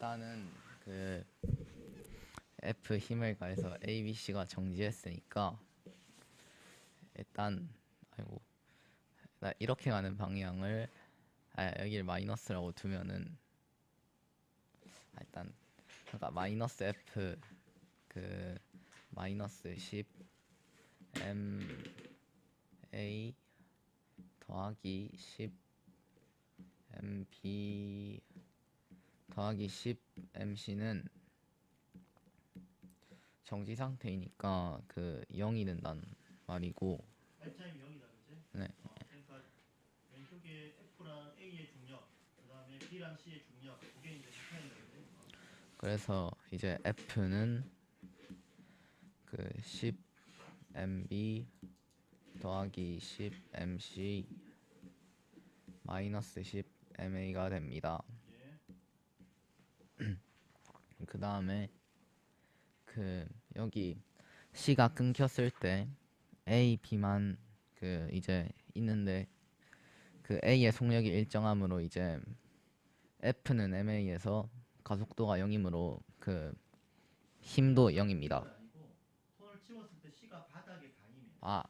일단은 그 F 힘을 가해서 A, B, C가 정지했으니까 일단 아이고 나 이렇게 가는 방향을 아 여기를 마이너스라고 두면은 아, 일단 그러니까 마이너스 F 그 마이너스 10 M A 더하기 10 M B 더하기 10 MC는 정지 상태이니까 그 0이 된다는 말이고 R타임 0이다 그지? 네. 어, 그러니까 왼쪽에 F랑 A의 중력 그 다음에 B랑 C의 중력 두개 이제 같아야 되는데 어, 그래서 이제 F는 그 10 MB 더하기 10 MC 마이너스 10 MA가 됩니다. 예. 그 다음에 그 여기 C가 끊겼을 때 A, B만 그 이제 있는데 그 A의 속력이 일정하므로 이제 F는 MA에서 가속도가 0이므로 그 힘도 0입니다. 그게 아니고 손을 치웠을 때 C가 바닥에 아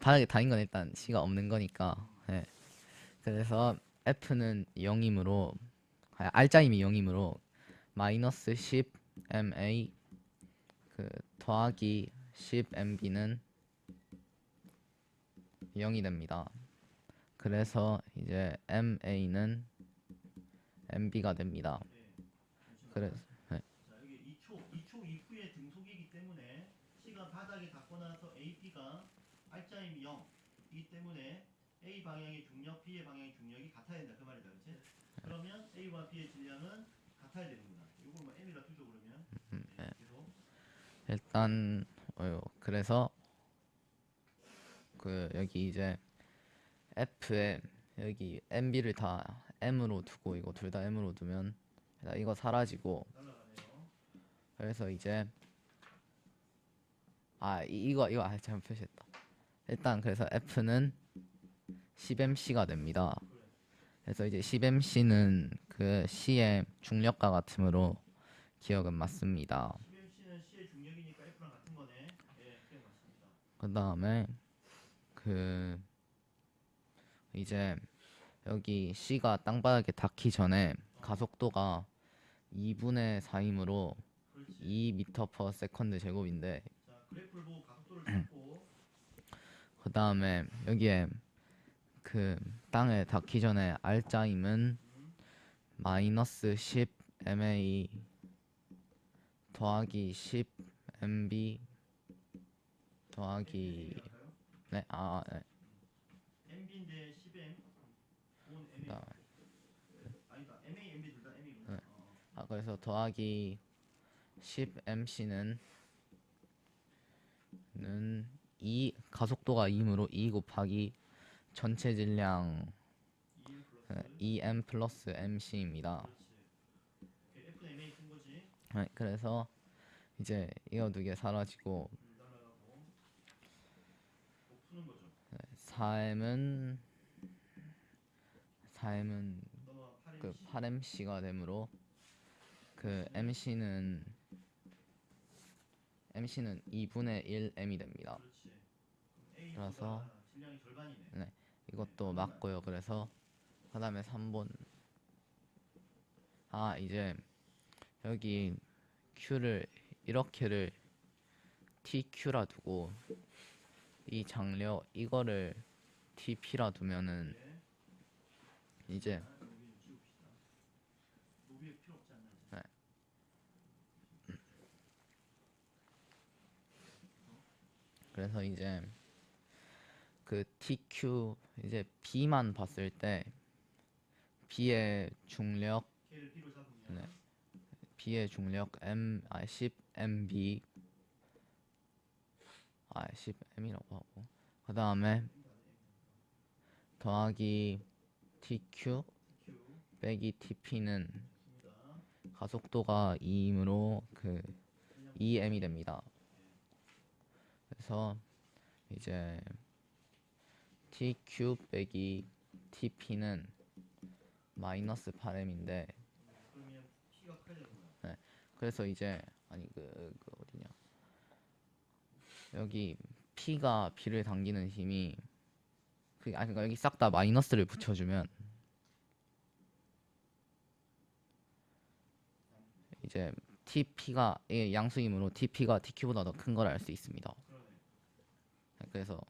닿은 건 일단 C가 없는 거니까. 예. 그래서 F는 0이므로 아, R자임이 0이므로 마이너스 10 MA 그 더하기 10 MB는 0이 됩니다. 그래서 이제 MA는 MB가 됩니다. 그래서 자 여기 2초 2초 이후의 등속이기 때문에 C가 바닥에 닿고 나서 AP가 R자임이 0이기 때문에 A 방향의 중력, B의 방향의 중력이 같아야 된다 그 말이다 그렇지? 그러면 A와 B의 질량은 같아야 되는구나. 이걸 뭐 M이라 두죠 그러면 네, 계속 일단 어요 그래서 그 여기 이제 F에 여기 MB를 다 M으로 두고 이거 둘 다 M으로 두면 이거 사라지고 그래서 이제 아 이- 이거 이거 아 잘못 표시했다. 일단 그래서 F는 10mc가 됩니다 그래서 이제 10mc는 그 C의 중력과 같으므로 기억은 맞습니다. 예 맞습니다. 그 다음에 그 이제 여기 C가 땅바닥에 닿기 전에 가속도가 2분의 4이므로 그렇지. 2m per 세컨드 제곱인데 그 다음에 여기에 그 땅에 닿기 전에 R자임은 마이너스 10 MA 더하기 10 MB 더하기? 네, 아, 네. MB인데 10M 온 MA 그다음에 아니다 MA, MB 둘다 M이구나 네. 어. 아 그래서 더하기 10 MC는 는 2 가속도가 2이므로 2 곱하기 전체 질량 2M 플러스 2M 플러스 MC입니다. 네, 그래서 이제 이거 두 개 사라지고 둘 날아가고 뭐 푸는 거죠 4M은 4M은 너가 8MC 그 8MC가 되므로 그 MC는 MC는 2분의 1M이 됩니다. 그래서 절반이네 이것도 맞고요. 그래서 그 다음에 3번 아 이제 여기 Q를 이렇게를 TQ라 두고 이 장력 이거를 TP라 두면은 이제 네. 그래서 이제 그 TQ 이제 B만 봤을 때 B의 중력 네. B의 중력 M 아 10 MB 아 10 M이라고 하고 그 다음에 더하기 TQ 빼기 TP는 가속도가 2이므로 그 2m이 됩니다. 그래서 이제 TQ 빼기 TP는 마이너스 8m인데 그러면 P가 바꿔야 되구나. 그래서 이제 아니 그, 그 어디냐 여기 P가 B를 당기는 힘이 그 아니 그러니까 여기 싹 다 마이너스를 붙여주면 이제 TP가 이 양수이므로 TP가 TQ보다 더 큰 걸 알 수 있습니다. 그러네. 그래서